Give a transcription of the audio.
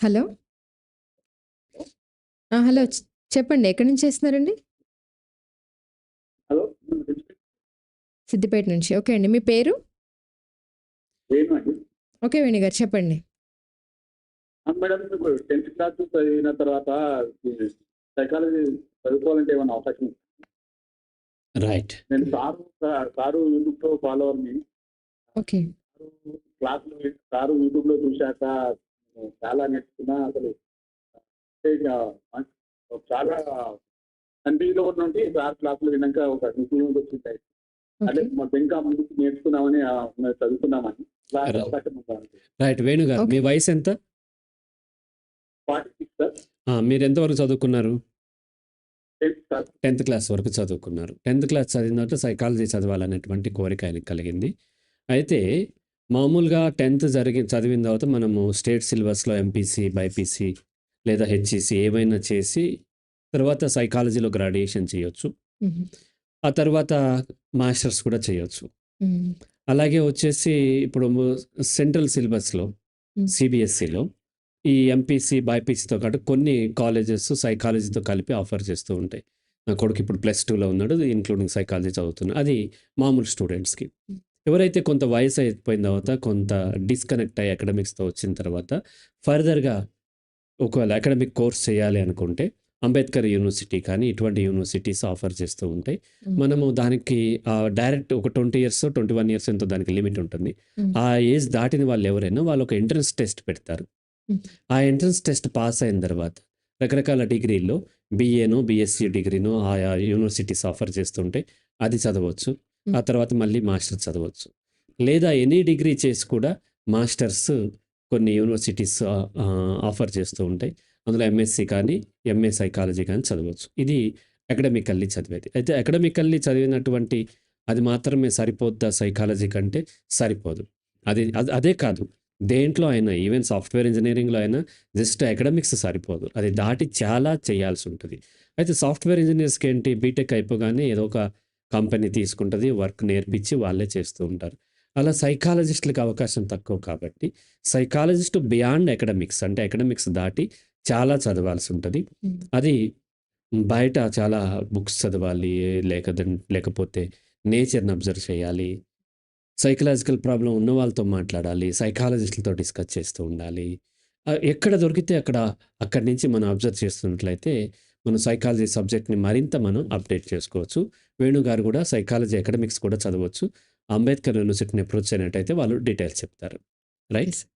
Hello. Hello. చెప్పండి. ఎక్కడి నుంచి చేస్తున్నారండి? హలో. సిద్దిపేట నుంచి. ఓకే అండి. మీ పేరు? ఓకే వేణు గారు చెప్పండి. మేడం 10థ్ క్లాస్ చదివిన తర్వాత సైకాలజీ చదువుకోవాలంటే ఏమన్నా అవకాశం? రైట్. నేను సారు సారు యూట్యూబ్‌లో ఫాలోవర్‌ని. ఓకే. సారు క్లాస్‌లు సారు యూట్యూబ్‌లో చూశాక నేను చాలా నేర్చుకున్నా. అసలు చాలా కన్‌ఫ్యూజ్‌లో నుండి సార్ క్లాస్‌లు విన్నాక ఒక నిశ్చయం వచ్చింది. అంటే ఓకే. మాకు ఇంకా ముందుకు చదువుకుందామని. అలాంటి రైట్. వేణు గారు. మీ వయసెంత? 46 సార్. ఆ! మీరెంతవరకు చదువుకున్నారు? 10థ్ సార్. 10థ్ క్లాస్ వరకు చదువుకున్నారు. 10థ్ క్లాస్ చదివిన తర్వాత సైకాలజీ చదవాలనేటువంటి కోరిక ఆయనకి కలిగింది. అయితే మామూలుగా 10థ్ జరిగి చదివిన తర్వాత మనము స్టేట్ సిలబస్‌లో ఎంపీసీ, బైపీసీ లేదా హెచ్ఈసీ ఏవైనా చేసి తర్వాత సైకాలజీలో గ్రాడ్యుయేషన్ చేయొచ్చు. ఆ తర్వాత మాస్టర్స్ కూడా చేయొచ్చు. అలాగే వచ్చేసి ఇప్పుడు సెంట్రల్ సిలబస్‌లో హ్మ్. సీబీఎస్ఈలో ఈ ఎంపీసీ, బైపీసీతో పాటు కొన్ని కాలేజెస్ సైకాలజీతో కలిపి ఆఫర్ చేస్తూ ఉంటాయి. నా కొడుకు ఇప్పుడు ప్లస్ 2లో ఉన్నాడు. ఇంక్లూడింగ్ సైకాలజీ చదువుతున్నాడు. అది మామూలు స్టూడెంట్స్‌కి. ఎవరైతే కొంత వయసు అయిపోయిన తర్వాత కొంత డిస్కనెక్ట్ అయ్యి అకాడమిక్స్‌తో వచ్చిన తర్వాత ఫర్దర్‌గా ఒకవేళ అకాడమిక్ కోర్స్ చేయాలి అనుకుంటే అంబేద్కర్ యూనివర్సిటీ కానీ ఇటువంటి యూనివర్సిటీస్ ఆఫర్ చేస్తూ ఉంటాయి. మనము దానికి డైరెక్ట్ ఒక 20 ఇయర్సో, 21 ఇయర్స్ ఎంతో దానికి లిమిట్ ఉంటుంది. ఆ ఏజ్ దాటిన వాళ్ళు ఎవరైనా వాళ్ళు ఒక ఎంట్రన్స్ టెస్ట్ పెడతారు. ఆ ఎంట్రన్స్ టెస్ట్ పాస్ అయిన తర్వాత రకరకాల డిగ్రీల్లో బీఏనో, బీఎస్సీ డిగ్రీనో ఆయా యూనివర్సిటీస్ ఆఫర్ చేస్తుంటే అది చదవచ్చు. ఆ తర్వాత మళ్ళీ మాస్టర్స్ చదవచ్చు. లేదా ఎనీ డిగ్రీ చేసి కూడా మాస్టర్స్ కొన్ని యూనివర్సిటీస్ ఆఫర్ చేస్తూ ఉంటాయి. అందులో ఎంఎస్సీ కానీ, ఎంఏ సైకాలజీ కానీ చదవచ్చు. ఇది అకాడమికల్లీ చదివేది. అయితే అకాడమికల్లీ చదివినటువంటి అది మాత్రమే సరిపోద్దా సైకాలజీ కంటే సరిపోదు. అది అద్ అదే కాదు. దేంట్లో అయినా ఈవెన్ సాఫ్ట్‌వేర్ ఇంజినీరింగ్‌లో అయినా జస్ట్ అకాడమిక్స్ సరిపోదు. అది దాటి చాలా చేయాల్సి ఉంటది. అయితే సాఫ్ట్‌వేర్ ఇంజినీర్స్‌కి ఏంటి బీటెక్ అయిపోగానే ఏదో ఒక కంపెనీ తీసుకుంటది. వర్క్ నేర్పించి వాళ్ళే చేస్తూ ఉంటారు. అలా సైకాలజిస్ట్‌లకి అవకాశం తక్కువ కాబట్టి సైకాలజిస్ట్ బియాండ్ అకాడమిక్స్ అంటే అకాడమిక్స్ దాటి చాలా చదవాల్సి ఉంటది. అది బయట చాలా బుక్స్ చదవాలి. లేకదన్ లేకపోతే నేచర్‌ని అబ్జర్వ్ చేయాలి. సైకలాజికల్ ప్రాబ్లమ్ ఉన్న వాళ్ళతో మాట్లాడాలి. సైకాలజిస్ట్‌లతో డిస్కస్ చేస్తూ ఉండాలి. ఎక్కడ దొరికితే అక్కడ అక్కడి నుంచి మనం అబ్జర్వ్ చేస్తున్నట్లయితే మన సైకాలజీ సబ్జెక్ట్‌ని మరింత మనం అప్‌డేట్ చేసుకోవచ్చు. వేణుగారు కూడా సైకాలజీ అకాడమిక్స్ కూడా చదవచ్చు. అంబేద్కర్ యూనివర్సిటీని అప్రోచ్ అయినట్టయితే వాళ్ళు డీటెయిల్స్ చెప్తారు. రైట్?